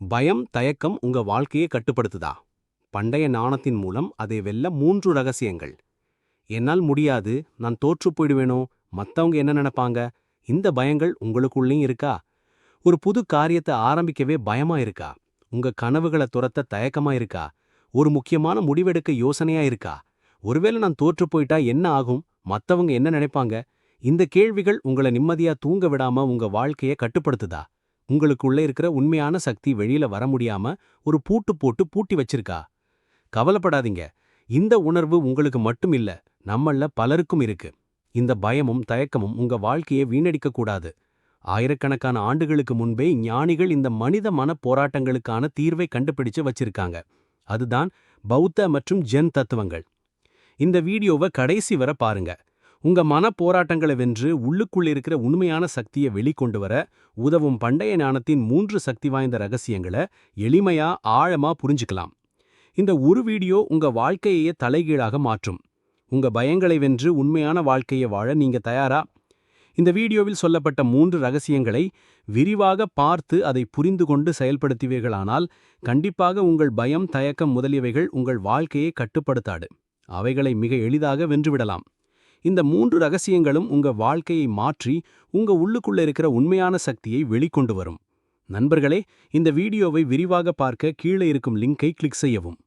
பயம் தயக்கம் உங்க வாழ்க்கையை கட்டுப்படுத்துதா? பண்டைய நாணத்தின் மூலம் அதை வெல்ல மூன்று ரகசியங்கள். என்னால் முடியாது நான் தோற்று போயிடுவேனோ? மத்தவங்க என்ன நினைப்பாங்க? இந்த பயங்கள் உங்களுக்குள்ளேயும் இருக்கா? ஒரு புது காரியத்தை ஆரம்பிக்கவே பயமா இருக்கா? உங்க கனவுகளை துரத்த தயக்கமா இருக்கா? ஒரு முக்கியமான முடிவெடுக்க யோசனையா இருக்கா? ஒருவேளை நான் தோற்று போயிட்டா என்ன ஆகும்? மத்தவங்க என்ன நினைப்பாங்க? இந்த கேள்விகள் உங்களை நிம்மதியா தூங்க விடாம உங்க வாழ்க்கைய கட்டுப்படுத்துதா? உங்களுக்குள்ள இருக்கிற உண்மையான சக்தி வெளியில வர முடியாம ஒரு பூட்டு போட்டு பூட்டி வச்சிருக்கா? கவலைப்படாதீங்க. இந்த உணர்வு உங்களுக்கு மட்டும் இல்ல நம்மள பலருக்கும் இருக்கு. இந்த பயமும் தயக்கமும் உங்க வாழ்க்கையை வீணடிக்க கூடாது. ஆயிரக்கணக்கான ஆண்டுகளுக்கு முன்பே ஞானிகள் இந்த மனித மன போராட்டங்களுக்கான தீர்வை கண்டுபிடிச்சு வச்சிருக்காங்க. அதுதான் பௌத்த மற்றும் ஜென் தத்துவங்கள். இந்த வீடியோவை கடைசி வர பாருங்க. உங்க மன போராட்டங்களை வென்று உள்ளுக்குள் இருக்கிற உண்மையான சக்தியை வெளிக்கொண்டு வர உதவும் பண்டைய ஞானத்தின் மூன்று சக்தி வாய்ந்த ரகசியங்களை எளிமையா ஆழமா புரிஞ்சுக்கலாம். இந்த ஒரு வீடியோ உங்க வாழ்க்கையே தலைகீழாக மாற்றும். உங்க பயங்களை வென்று உண்மையான வாழ்க்கையை வாழ நீங்க தயாரா? இந்த வீடியோவில் சொல்லப்பட்ட மூன்று ரகசியங்களை விரிவாக பார்த்து அதை புரிந்து கொண்டு செயல்படுத்துவீர்களானால் கண்டிப்பாக உங்கள் பயம் தயக்கம் முதலியவைகள் உங்கள் வாழ்க்கையை கட்டுப்படுத்தாடு அவைகளை மிக எளிதாக வென்றுவிடலாம். இந்த மூன்று ரகசியங்களும் உங்க வாழ்க்கையை மாற்றி உங்க உள்ளுக்குள்ள இருக்கிற உண்மையான சக்தியை வெளிக்கொண்டு வரும். நண்பர்களே இந்த வீடியோவை விரிவாக பார்க்க கீழே இருக்கும் லிங்கை கிளிக் செய்யவும்.